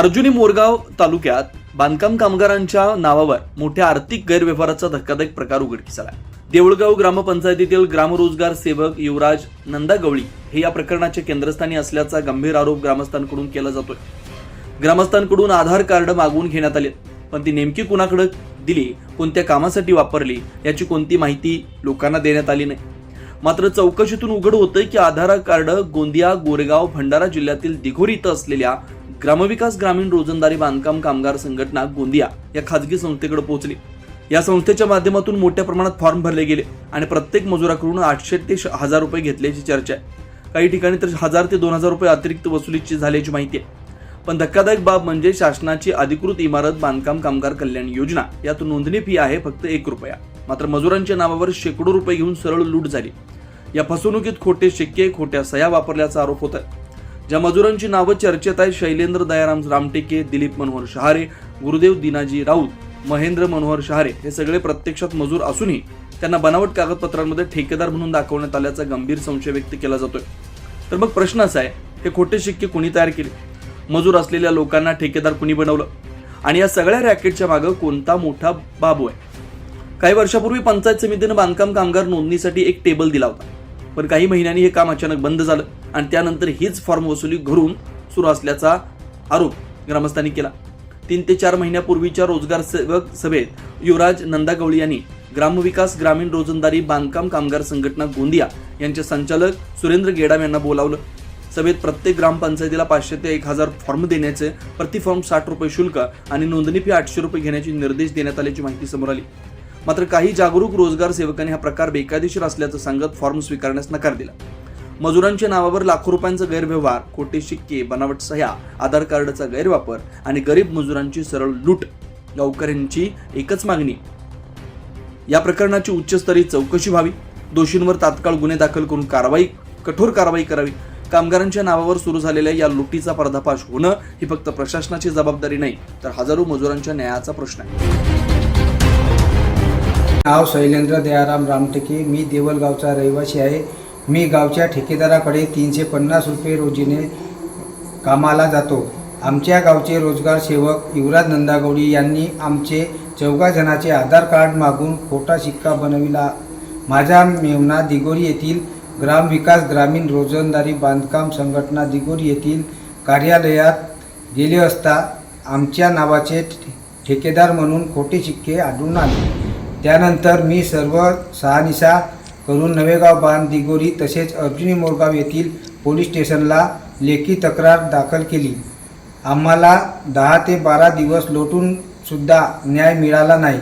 अर्जुनी मोरगाव तालुक्यात बांधकाम कामगारांच्या नावावर मोठ्या आर्थिक गैरव्यवहाराचा धक्कादायक प्रकार उघडकीस आला. देऊळगाव ग्रामपंचायतीतील ग्रामरोजगार सेवक युवराज नंदागवळी हे या प्रकरणाचे केंद्रस्थानी असल्याचा गंभीर आरोप ग्रामस्थांकडून केला जातोय. ग्रामस्थांकडून आधार कार्ड मागवून घेण्यात आले. पण ती नेमकी कुणाकडे दिली कोणत्या कामासाठी वापरली याची कोणती माहिती लोकांना देण्यात आली नाही. मात्र चौकशीतून उघड होतंय की आधार कार्ड गोंदिया गोरेगाव भंडारा जिल्ह्यातील दिघोरी इथं असलेल्या ग्रामविकास ग्रामीण रोजंदारी बांधकाम कामगार संघटना गोंदिया या खाजगी संस्थेकडे पोहोचली. या संस्थेच्या माध्यमातून मोठ्या प्रमाणात फॉर्म भरले गेले आणि प्रत्येक मजुराकडून आठशे ते हजार रुपये घेतल्याची चर्चा आहे. काही ठिकाणी तर हजार ते दोन हजार रुपये अतिरिक्त वसुलीची झाल्याची माहिती आहे. पण धक्कादायक बाब म्हणजे शासनाची अधिकृत इमारत बांधकाम कामगार कल्याण योजना यात नोंदणी फी आहे फक्त एक रुपया. मात्र मजुरांच्या नावावर शेकडो रुपये घेऊन सरळ लूट झाली. या फसवणुकीत खोटे शिक्के खोट्या सह्या वापरल्याचा आरोप होत आहे ज्या मजुरांची नावं चर्चेत आहेत शैलेंद्र दयाराम रामटेके दिलीप मनोहर शहारे गुरुदेव दिनाजी राऊत महेंद्र मनोहर शहारे हे सगळे प्रत्यक्षात मजूर असूनही त्यांना बनावट कागदपत्रांमध्ये ठेकेदार म्हणून दाखवण्यात आल्याचा गंभीर संशय व्यक्त केला जातोय. तर मग प्रश्न असा आहे हे खोटे शिक्के कुणी तयार केले? मजूर असलेल्या लोकांना ठेकेदार कुणी बनवलं? आणि या सगळ्या रॅकेटच्या मागं कोणता मोठा बाबू आहे? काही वर्षापूर्वी पंचायत समितीनं बांधकाम कामगार नोंदणीसाठी एक टेबल दिला होता. पण काही महिन्यांनी हे काम अचानक बंद झालं आणि त्यानंतर हीच फॉर्म वसुली घरून सुरू असल्याचा आरोप ग्रामस्थांनी केला. तीन ते चार महिन्यापूर्वीच्या रोजगार सेवक सभेत युवराज नंदागवळी यांनी ग्रामविकास ग्रामीण रोजंदारी बांधकाम कामगार संघटना गोंदिया यांचे संचालक सुरेंद्र गेडाम यांना बोलावलं. सभेत प्रत्येक ग्रामपंचायतीला पाचशे ते एक हजार फॉर्म देण्याचे प्रति फॉर्म साठ रुपये शुल्क आणि नोंदणी फी आठशे रुपये घेण्याचे निर्देश देण्यात आल्याची माहिती समोर आली. मात्र काही जागरूक रोजगार सेवकांनी हा प्रकार बेकायदेशीर असल्याचं सांगत फॉर्म स्वीकारण्यास नकार दिला. मजुरांच्या नावावर लाखो रुपयांचा गैरव्यवहार खोटे शिक्के बनावट सह्या आधार कार्डचा गैरवापर आणि गरीब मजुरांची सरळ लूट गावकऱ्यांची एकच मागणी. या प्रकरणाची उच्चस्तरीय चौकशी व्हावी. दोषींवर तात्काळ गुन्हे दाखल करून कारवाई कठोर कारवाई करावी. कामगारांच्या नावावर सुरू झालेल्या या लुटीचा पर्दाफाश होणं ही फक्त प्रशासनाची जबाबदारी नाही तर हजारो मजुरांच्या न्यायाचा प्रश्न आहे. नाव शैलेंद्र दयाराम रामटेके. मी देवलगावचा रहिवासी आहे. मी गावच्या ठेकेदाराकडे तीनशे पन्नास रुपये रोजीने कामाला जातो. आमच्या गावचे रोजगार सेवक युवराज नंदागौडी यांनी आमचे चौघा जणाचे आधार कार्ड मागून खोटा शिक्का बनविला. माझा मेवना दिगोरी येथील ग्रामविकास ग्रामीण रोजंदारी बांधकाम संघटना दिगोरी येथील कार्यालयात गेले असता आमच्या नावाचे ठे- ठेकेदार म्हणून खोटे शिक्के आढळून आले. त्यानंतर मी सर्व सहानिशा करून नवेगाव बांध दिगोरी तसेच अर्जुनी मोरगाव येथील पोलीस स्टेशनला लेखी तक्रार दाखल केली. आम्हाला दहा ते बारा दिवस लोटूनसुद्धा न्याय मिळाला नाही.